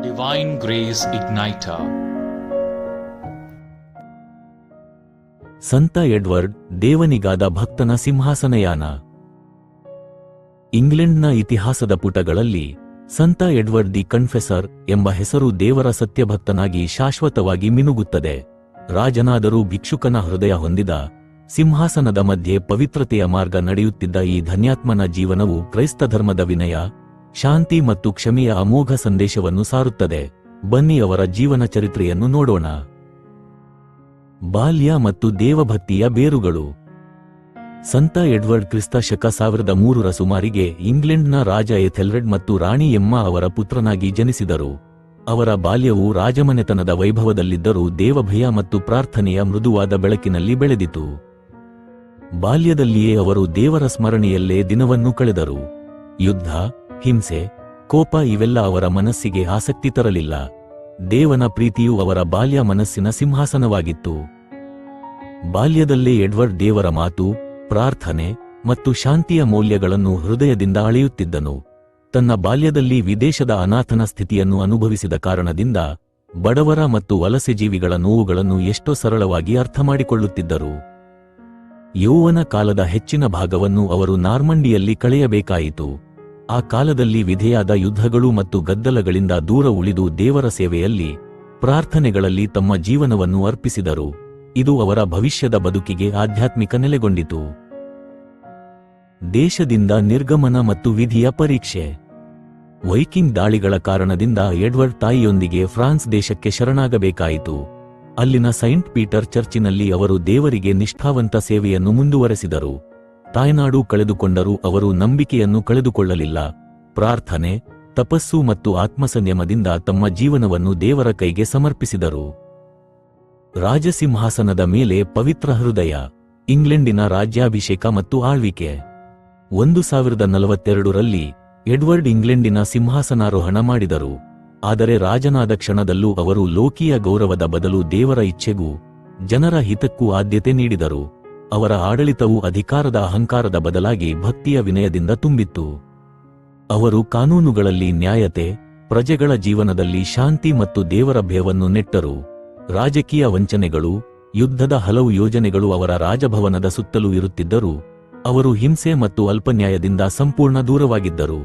Divine Grace Igniter. ಸಂತ Edward ದೇವನಿಗಾದ ಭಕ್ತನ ಸಿಂಹಾಸನಯಾನ ಇಂಗ್ಲೆಂಡ್ನ ಇತಿಹಾಸದ ಪುಟಗಳಲ್ಲಿ ಸಂತ ಎಡ್ವರ್ಡ್ ದಿ ಕನ್ಫೆಸರ್ ಎಂಬ ಹೆಸರು ದೇವರ ಸತ್ಯಭಕ್ತನಾಗಿ ಶಾಶ್ವತವಾಗಿ ಮಿನುಗುತ್ತದೆ ರಾಜನಾದರೂ ಭಿಕ್ಷುಕನ ಹೃದಯ ಹೊಂದಿದ ಸಿಂಹಾಸನದ ಮಧ್ಯೆ ಪವಿತ್ರತೆಯ ಮಾರ್ಗ ನಡೆಯುತ್ತಿದ್ದ ಈ ಧನ್ಯಾತ್ಮನ ಜೀವನವು ಕ್ರೈಸ್ತ ಧರ್ಮದ ವಿನಯ ಶಾಂತಿ ಮತ್ತು ಕ್ಷಮೆಯ ಅಮೋಘ ಸಂದೇಶವನ್ನು ಸಾರುತ್ತದೆ. ಬನ್ನಿ ಅವರ ಜೀವನ ಚರಿತ್ರೆಯನ್ನು ನೋಡೋಣ. ಬಾಲ್ಯ ಮತ್ತು ದೇವಭಕ್ತಿಯ ಬೇರುಗಳು. ಸಂತ ಎಡ್ವರ್ಡ್ ಕ್ರಿಸ್ತ ಶಕ ಸಾವಿರದ ಮೂರರ ಸುಮಾರಿಗೆ ಇಂಗ್ಲೆಂಡ್ನ ರಾಜ ಎಥೆಲ್ರೆಡ್ ಮತ್ತು ರಾಣಿ ಎಮ್ಮ ಅವರ ಪುತ್ರನಾಗಿ ಜನಿಸಿದರು. ಅವರ ಬಾಲ್ಯವು ರಾಜಮನೆತನದ ವೈಭವದಲ್ಲಿದ್ದರೂ ದೇವಭಯ ಮತ್ತು ಪ್ರಾರ್ಥನೆಯ ಮೃದುವಾದ ಬೆಳಕಿನಲ್ಲಿ ಬೆಳೆದಿತು. ಬಾಲ್ಯದಲ್ಲಿಯೇ ಅವರು ದೇವರ ಸ್ಮರಣೆಯಲ್ಲೇ ದಿನವನ್ನು ಕಳೆದರು. ಯುದ್ಧ, ಹಿಂಸೆ, ಕೋಪ ಇವೆಲ್ಲ ಅವರ ಮನಸ್ಸಿಗೆ ಆಸಕ್ತಿ ತರಲಿಲ್ಲ. ದೇವನ ಪ್ರೀತಿಯು ಅವರ ಬಾಲ್ಯ ಮನಸ್ಸಿನ ಸಿಂಹಾಸನವಾಗಿತ್ತು. ಬಾಲ್ಯದಲ್ಲೇ ಎಡ್ವರ್ಡ್ ದೇವರ ಮಾತು, ಪ್ರಾರ್ಥನೆ ಮತ್ತು ಶಾಂತಿಯ ಮೌಲ್ಯಗಳನ್ನು ಹೃದಯದಿಂದ ಅಳೆಯುತ್ತಿದ್ದನು. ತನ್ನ ಬಾಲ್ಯದಲ್ಲಿ ವಿದೇಶದ ಅನಾಥನ ಸ್ಥಿತಿಯನ್ನು ಅನುಭವಿಸಿದ ಕಾರಣದಿಂದ ಬಡವರ ಮತ್ತು ವಲಸೆ ಜೀವಿಗಳ ನೋವುಗಳನ್ನು ಎಷ್ಟೋ ಸರಳವಾಗಿ ಅರ್ಥಮಾಡಿಕೊಳ್ಳುತ್ತಿದ್ದರು. ಯೌವನ ಕಾಲದ ಹೆಚ್ಚಿನ ಭಾಗವನ್ನು ಅವರು ನಾರ್ಮಂಡಿಯಲ್ಲಿ ಕಳೆಯಬೇಕಾಯಿತು. ಆ ಕಾಲದಲ್ಲಿ ವಿಧೆಯಾದ ಯುದ್ಧಗಳು ಮತ್ತು ಗದ್ದಲಗಳಿಂದ ದೂರ ಉಳಿದು ದೇವರ ಸೇವೆಯಲ್ಲಿ ಪ್ರಾರ್ಥನೆಗಳಲ್ಲಿ ತಮ್ಮ ಜೀವನವನ್ನು ಅರ್ಪಿಸಿದರು. ಇದು ಅವರ ಭವಿಷ್ಯದ ಬದುಕಿಗೆ ಆಧ್ಯಾತ್ಮಿಕ ನೆಲೆಗೊಂಡಿತು. ದೇಶದಿಂದ ನಿರ್ಗಮನ ಮತ್ತು ವಿಧಿಯ ಪರೀಕ್ಷೆ. ವೈಕಿಂಗ್ ದಾಳಿಗಳ ಕಾರಣದಿಂದ ಎಡ್ವರ್ಡ್ ತಾಯಿಯೊಂದಿಗೆ ಫ್ರಾನ್ಸ್ ದೇಶಕ್ಕೆ ಶರಣಾಗಬೇಕಾಯಿತು. ಅಲ್ಲಿನ ಸೈಂಟ್ ಪೀಟರ್ ಚರ್ಚಿನಲ್ಲಿ ಅವರು ದೇವರಿಗೆ ನಿಷ್ಠಾವಂತ ಸೇವೆಯನ್ನು ಮುಂದುವರೆಸಿದರು. ತಾಯ್ನಾಡು ಕಳೆದುಕೊಂಡರೂ ಅವರು ನಂಬಿಕೆಯನ್ನು ಕಳೆದುಕೊಳ್ಳಲಿಲ್ಲ. ಪ್ರಾರ್ಥನೆ, ತಪಸ್ಸು ಮತ್ತು ಆತ್ಮಸಂಯಮದಿಂದ ತಮ್ಮ ಜೀವನವನ್ನು ದೇವರ ಕೈಗೆ ಸಮರ್ಪಿಸಿದರು. ರಾಜಸಿಂಹಾಸನದ ಮೇಲೆ ಪವಿತ್ರ ಹೃದಯ, ಇಂಗ್ಲೆಂಡಿನ ರಾಜ್ಯಾಭಿಷೇಕ ಮತ್ತು ಆಳ್ವಿಕೆ. ಒಂದು ಸಾವಿರದ ನಲವತ್ತೆರಡರಲ್ಲಿ ಎಡ್ವರ್ಡ್ ಇಂಗ್ಲೆಂಡಿನ ಸಿಂಹಾಸನಾರೋಹಣ ಮಾಡಿದರು. ಆದರೆ ರಾಜನಾದ ಕ್ಷಣದಲ್ಲೂ ಅವರು ಲೋಕೀಯ ಗೌರವದ ಬದಲು ದೇವರ ಇಚ್ಛೆಗೂ, ಜನರ ಹಿತಕ್ಕೂ ಆದ್ಯತೆ ನೀಡಿದರು. ಅವರ ಆಡಳಿತವು ಅಧಿಕಾರದ ಅಹಂಕಾರದ ಬದಲಾಗಿ ಭಕ್ತಿಯ ವಿನಯದಿಂದ ತುಂಬಿತ್ತು. ಅವರು ಕಾನೂನುಗಳಲ್ಲಿ ನ್ಯಾಯತೆ, ಪ್ರಜೆಗಳ ಜೀವನದಲ್ಲಿ ಶಾಂತಿ ಮತ್ತು ದೇವರ ಭಯವನ್ನು ನೆಟ್ಟರು. ರಾಜಕೀಯ ವಂಚನೆಗಳು, ಯುದ್ಧದ ಹಲವು ಯೋಜನೆಗಳು ಅವರ ರಾಜಭವನದ ಸುತ್ತಲೂ ಇರುತ್ತಿದ್ದರೂ. ಅವರು ಹಿಂಸೆ ಮತ್ತು ಅಲ್ಪನ್ಯಾಯದಿಂದ ಸಂಪೂರ್ಣ ದೂರವಾಗಿದ್ದರು.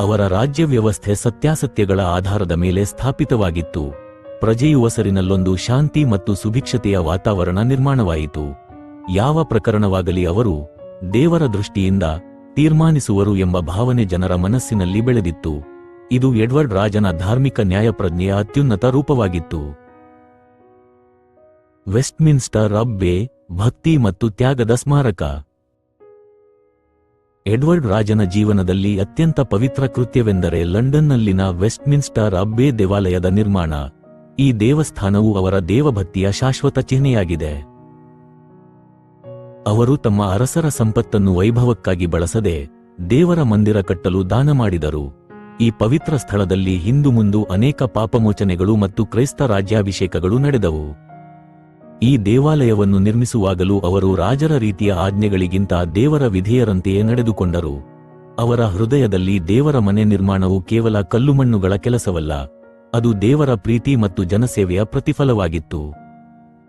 ಅವರ ರಾಜ್ಯ ವ್ಯವಸ್ಥೆ ಸತ್ಯಾಸತ್ಯಗಳ ಆಧಾರದ ಮೇಲೆ ಸ್ಥಾಪಿತವಾಗಿತ್ತು. ಪ್ರಜೆಯುವಸರಿನಲ್ಲೊಂದು ಶಾಂತಿ ಮತ್ತು ಸುಭಿಕ್ಷತೆಯ ವಾತಾವರಣ ನಿರ್ಮಾಣವಾಯಿತು. ಯಾವ ಪ್ರಕರಣವಾಗಲಿ ಅವರು ದೇವರ ದೃಷ್ಟಿಯಿಂದ ತೀರ್ಮಾನಿಸುವರು ಎಂಬ ಭಾವನೆ ಜನರ ಮನಸ್ಸಿನಲ್ಲಿ ಬೆಳೆದಿತ್ತು. ಇದು ಎಡ್ವರ್ಡ್ ರಾಜನ ಧಾರ್ಮಿಕ ನ್ಯಾಯಪ್ರಜ್ಞೆಯ ಅತ್ಯುನ್ನತ ರೂಪವಾಗಿತ್ತು. ವೆಸ್ಟ್ಮಿನ್ಸ್ಟರ್ ಅಬ್ಬೆ ಭಕ್ತಿ ಮತ್ತು ತ್ಯಾಗದ ಸ್ಮಾರಕ. ಎಡ್ವರ್ಡ್ ರಾಜನ ಜೀವನದಲ್ಲಿ ಅತ್ಯಂತ ಪವಿತ್ರ ಕೃತ್ಯವೆಂದರೆ ಲಂಡನ್ನಲ್ಲಿನ ವೆಸ್ಟ್ಮಿನ್ಸ್ಟರ್ ಅಬ್ಬೆ ದೇವಾಲಯದ ನಿರ್ಮಾಣ. ಈ ದೇವಸ್ಥಾನವು ಅವರ ದೇವಭಕ್ತಿಯ ಶಾಶ್ವತ ಚಿಹ್ನೆಯಾಗಿದೆ. ಅವರು ತಮ್ಮ ಅರಸರ ಸಂಪತ್ತನ್ನು ವೈಭವಕ್ಕಾಗಿ ಬಳಸದೆ ದೇವರ ಮಂದಿರ ಕಟ್ಟಲು ದಾನ ಮಾಡಿದರು. ಈ ಪವಿತ್ರ ಸ್ಥಳದಲ್ಲಿ ಹಿಂದು ಮುಂದು ಅನೇಕ ಪಾಪಮೋಚನೆಗಳು ಮತ್ತು ಕ್ರೈಸ್ತ ರಾಜ್ಯಾಭಿಷೇಕಗಳು ನಡೆದವು. ಈ ದೇವಾಲಯವನ್ನು ನಿರ್ಮಿಸುವಾಗಲೂ ಅವರು ರಾಜರ ರೀತಿಯ ಆಜ್ಞೆಗಳಿಗಿಂತ ದೇವರ ವಿಧೇಯರಂತೆಯೇ ನಡೆದುಕೊಂಡರು. ಅವರ ಹೃದಯದಲ್ಲಿ ದೇವರ ಮನೆ ನಿರ್ಮಾಣವು ಕೇವಲ ಕಲ್ಲುಮಣ್ಣುಗಳ ಕೆಲಸವಲ್ಲ, ಅದು ದೇವರ ಪ್ರೀತಿ ಮತ್ತು ಜನಸೇವೆಯ ಪ್ರತಿಫಲವಾಗಿತ್ತು.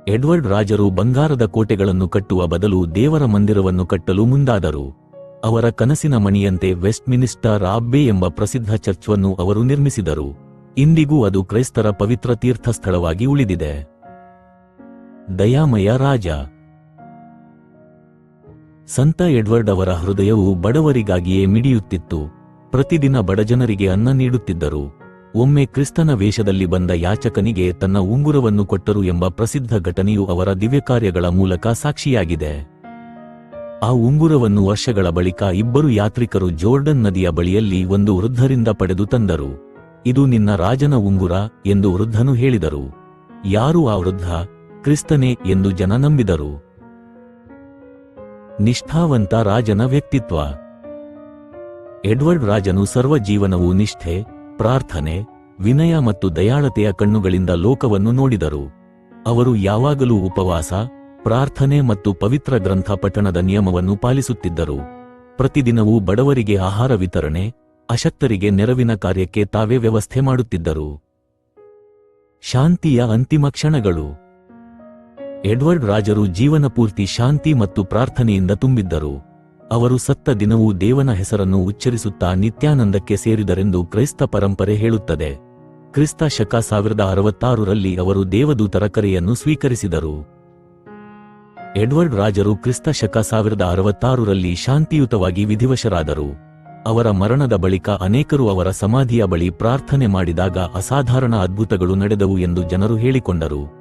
ಎಡ್ವರ್ಡ್ ರಾಜರು ಬಂಗಾರದ ಕೋಟೆಗಳನ್ನು ಕಟ್ಟುವ ಬದಲು ದೇವರ ಮಂದಿರವನ್ನು ಕಟ್ಟಲು ಮುಂದಾದರು. ಅವರ ಕನಸಿನ ಮಣಿಯಂತೆ ವೆಸ್ಟ್ ಮಿನಿಸ್ಟರ್ ಆಬ್ಬೆ ಎಂಬ ಪ್ರಸಿದ್ಧ ಚರ್ಚ್ವನ್ನು ಅವರು ನಿರ್ಮಿಸಿದರು. ಇಂದಿಗೂ ಅದು ಕ್ರೈಸ್ತರ ಪವಿತ್ರ ತೀರ್ಥಸ್ಥಳವಾಗಿ ಉಳಿದಿದೆ. ದಯಾಮಯ ರಾಜ. ಸಂತ ಎಡ್ವರ್ಡ್ ಅವರ ಹೃದಯವು ಬಡವರಿಗಾಗಿಯೇ ಮಿಡಿಯುತ್ತಿತ್ತು. ಪ್ರತಿದಿನ ಬಡಜನರಿಗೆ ಅನ್ನ ನೀಡುತ್ತಿದ್ದರು. ಒಮ್ಮೆ ಕ್ರಿಸ್ತನ ವೇಷದಲ್ಲಿ ಬಂದ ಯಾಚಕನಿಗೆ ತನ್ನ ಉಂಗುರವನ್ನು ಕೊಟ್ಟರು ಎಂಬ ಪ್ರಸಿದ್ಧ ಘಟನೆಯು ಅವರ ದಿವ್ಯಕಾರ್ಯಗಳ ಮೂಲಕ ಸಾಕ್ಷಿಯಾಗಿದೆ. ಆ ಉಂಗುರವನ್ನು ವರ್ಷಗಳ ಬಳಿಕ ಇಬ್ಬರು ಯಾತ್ರಿಕರು ಜೋರ್ಡನ್ ನದಿಯ ಬಳಿಯಲ್ಲಿ ಒಂದು ವೃದ್ಧರಿಂದ ಪಡೆದು ತಂದರು. ಇದು ನಿನ್ನ ರಾಜನ ಉಂಗುರ ಎಂದು ವೃದ್ಧನು ಹೇಳಿದರು. ಯಾರು ಆ ವೃದ್ಧ? ಕ್ರಿಸ್ತನೇ ಎಂದು ಜನ ನಂಬಿದರು. ನಿಷ್ಠಾವಂತ ರಾಜನ ವ್ಯಕ್ತಿತ್ವ. ಎಡ್ವರ್ಡ್ ರಾಜನು ಸರ್ವ ಜೀವನವು ನಿಷ್ಠೆ ಪ್ರಾರ್ಥನೆ, ವಿನಯ ಮತ್ತು ದಯಾಳತೆಯ ಕಣ್ಣುಗಳಿಂದ ಲೋಕವನ್ನು ನೋಡಿದರು. ಅವರು ಯಾವಾಗಲೂ ಉಪವಾಸ, ಪ್ರಾರ್ಥನೆ ಮತ್ತು ಪವಿತ್ರ ಗ್ರಂಥ ಪಠಣದ ನಿಯಮವನ್ನು ಪಾಲಿಸುತ್ತಿದ್ದರು. ಪ್ರತಿದಿನವೂ ಬಡವರಿಗೆ ಆಹಾರ ವಿತರಣೆ, ಅಶಕ್ತರಿಗೆ ನೆರವಿನ ಕಾರ್ಯಕ್ಕೆ ತಾವೇ ವ್ಯವಸ್ಥೆ ಮಾಡುತ್ತಿದ್ದರು. ಶಾಂತಿಯ ಅಂತಿಮ ಕ್ಷಣಗಳು. ಎಡ್ವರ್ಡ್ ರಾಜರು ಜೀವನಪೂರ್ತಿ ಶಾಂತಿ ಮತ್ತು ಪ್ರಾರ್ಥನೆಯಿಂದ ತುಂಬಿದ್ದರು. ಅವರು ಸತ್ತ ದಿನವೂ ದೇವನ ಹೆಸರನ್ನು ಉಚ್ಚರಿಸುತ್ತಾ ನಿತ್ಯಾನಂದಕ್ಕೆ ಸೇರಿದರೆಂದು ಕ್ರೈಸ್ತ ಪರಂಪರೆ ಹೇಳುತ್ತದೆ. ಕ್ರಿಸ್ತ ಶಕ ಸಾವಿರದ ಅರವತ್ತಾರರಲ್ಲಿ ಅವರು ದೇವದೂತರ ಕರೆಯನ್ನು ಸ್ವೀಕರಿಸಿದರು. ಎಡ್ವರ್ಡ್ ರಾಜರು ಕ್ರಿಸ್ತ ಶಕ ಸಾವಿರದ ಅರವತ್ತಾರರಲ್ಲಿ ಶಾಂತಿಯುತವಾಗಿ ವಿಧಿವಶರಾದರು. ಅವರ ಮರಣದ ಬಳಿಕ ಅನೇಕರು ಅವರ ಸಮಾಧಿಯ ಬಳಿ ಪ್ರಾರ್ಥನೆ ಮಾಡಿದಾಗ ಅಸಾಧಾರಣ ಅದ್ಭುತಗಳು ನಡೆದವು ಎಂದು ಜನರು ಹೇಳಿಕೊಂಡರು.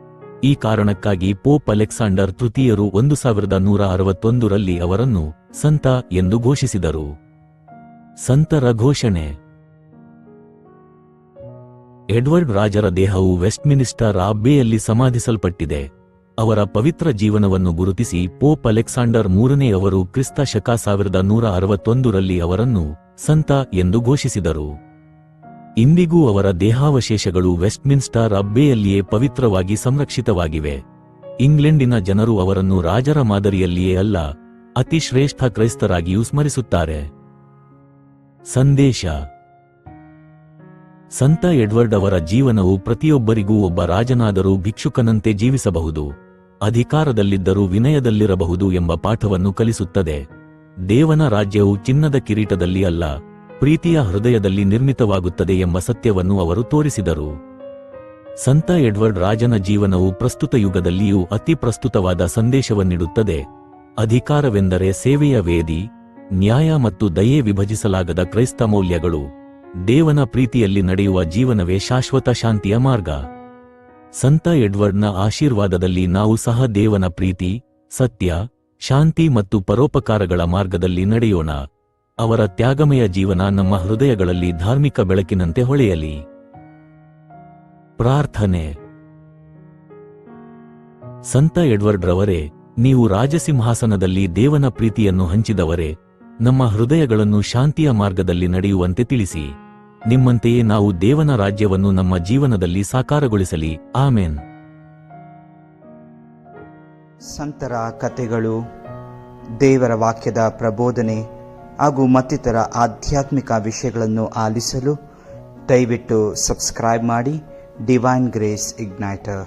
ಈ ಕಾರಣಕ್ಕಾಗಿ ಪೋಪ್ ಅಲೆಕ್ಸಾಂಡರ್ ತೃತೀಯರು ಒಂದು ಸಾವಿರದ ನೂರ ಅರವತ್ತೊಂದರಲ್ಲಿ ಅವರನ್ನು ಸಂತ ಎಂದು ಘೋಷಿಸಿದರು. ಸಂತರ ಘೋಷಣೆ. ಎಡ್ವರ್ಡ್ ರಾಜರ ದೇಹವು ವೆಸ್ಟ್ಮಿನಿಸ್ಟರ್ ಆಬ್ಬೆಯಲ್ಲಿ ಸಮಾಧಿಸಲ್ಪಟ್ಟಿದೆ. ಅವರ ಪವಿತ್ರ ಜೀವನವನ್ನು ಗುರುತಿಸಿ ಪೋಪ್ ಅಲೆಕ್ಸಾಂಡರ್ ಮೂರನೇ ಅವರು ಕ್ರಿಸ್ತ ಶಕ ಸಾವಿರದ ನೂರ ಅರವತ್ತೊಂದರಲ್ಲಿ ಅವರನ್ನು ಸಂತ ಎಂದು ಘೋಷಿಸಿದರು. ಇಂದಿಗೂ ಅವರ ದೇಹಾವಶೇಷಗಳು ವೆಸ್ಟ್ಮಿನ್ಸ್ಟರ್ ಅಬ್ಬೆಯಲ್ಲಿಯೇ ಪವಿತ್ರವಾಗಿ ಸಂರಕ್ಷಿತವಾಗಿವೆ. ಇಂಗ್ಲೆಂಡಿನ ಜನರು ಅವರನ್ನು ರಾಜರ ಮಾದರಿಯಲ್ಲಿಯೇ ಅಲ್ಲ, ಅತಿ ಶ್ರೇಷ್ಠ ಕ್ರೈಸ್ತರಾಗಿಯೂ ಸ್ಮರಿಸುತ್ತಾರೆ. ಸಂದೇಶ. ಸಂತ ಎಡ್ವರ್ಡ್ ಅವರ ಜೀವನವು ಪ್ರತಿಯೊಬ್ಬರಿಗೂ ಒಬ್ಬ ರಾಜನಾದರೂ ಭಿಕ್ಷುಕನಂತೆ ಜೀವಿಸಬಹುದು. ಅಧಿಕಾರದಲ್ಲಿದ್ದರೂ ವಿನಯದಲ್ಲಿರಬಹುದು ಎಂಬ ಪಾಠವನ್ನು ಕಲಿಸುತ್ತದೆ. ದೇವನ ರಾಜ್ಯವು ಚಿನ್ನದ ಕಿರೀಟದಲ್ಲಿ ಅಲ್ಲ ಪ್ರೀತಿಯ ಹೃದಯದಲ್ಲಿ ನಿರ್ಮಿತವಾಗುತ್ತದೆ ಎಂಬ ಸತ್ಯವನ್ನು ಅವರು ತೋರಿಸಿದರು. ಸಂತ ಎಡ್ವರ್ಡ್ ರಾಜನ ಜೀವನವು ಪ್ರಸ್ತುತ ಯುಗದಲ್ಲಿಯೂ ಅತಿ ಪ್ರಸ್ತುತವಾದ ಸಂದೇಶವನ್ನಿಡುತ್ತದೆ. ಅಧಿಕಾರವೆಂದರೆ ಸೇವೆಯ ವೇದಿ, ನ್ಯಾಯ ಮತ್ತು ದಯೆ ವಿಭಜಿಸಲಾಗದ ಕ್ರೈಸ್ತ ಮೌಲ್ಯಗಳು. ದೇವನ ಪ್ರೀತಿಯಲ್ಲಿ ನಡೆಯುವ ಜೀವನವೇ ಶಾಶ್ವತ ಶಾಂತಿಯ ಮಾರ್ಗ. ಸಂತ ಎಡ್ವರ್ಡ್ನ ಆಶೀರ್ವಾದದಲ್ಲಿ ನಾವು ಸಹ ದೇವನ ಪ್ರೀತಿ, ಸತ್ಯ, ಶಾಂತಿ ಮತ್ತು ಪರೋಪಕಾರಗಳ ಮಾರ್ಗದಲ್ಲಿ ನಡೆಯೋಣ. ಅವರ ತ್ಯಾಗಮಯ ಜೀವನ ನಮ್ಮ ಹೃದಯಗಳಲ್ಲಿ ಧಾರ್ಮಿಕ ಬೆಳಕಿನಂತೆ ಹೊಳೆಯಲಿ. ಪ್ರಾರ್ಥನೆ. ಸಂತ ಎಡ್ವರ್ಡ್ ರವರೇ ನೀವು ರಾಜಸಿಂಹಾಸನದಲ್ಲಿ ದೇವನ ಪ್ರೀತಿಯನ್ನು ಹಂಚಿದವರೇ, ನಮ್ಮ ಹೃದಯಗಳನ್ನು ಶಾಂತಿಯ ಮಾರ್ಗದಲ್ಲಿ ನಡೆಯುವಂತೆ ತಿಳಿಸಿ. ನಿಮ್ಮಂತೆಯೇ ನಾವು ದೇವನ ರಾಜ್ಯವನ್ನು ನಮ್ಮ ಜೀವನದಲ್ಲಿ ಸಾಕಾರಗೊಳಿಸಲಿ. ಆಮೇನ್. ಸಂತರ ಕಥೆಗಳು ದೇವರ ವಾಕ್ಯದ ಪ್ರಬೋಧನೆ. ಹಾಗೂ ಮತ್ತಿತರ ಆಧ್ಯಾತ್ಮಿಕ ವಿಷಯಗಳನ್ನು ಆಲಿಸಲು ದಯವಿಟ್ಟು ಸಬ್ಸ್ಕ್ರೈಬ್ ಮಾಡಿ ಡಿವೈನ್ ಗ್ರೇಸ್ ಇಗ್ನೈಟರ್.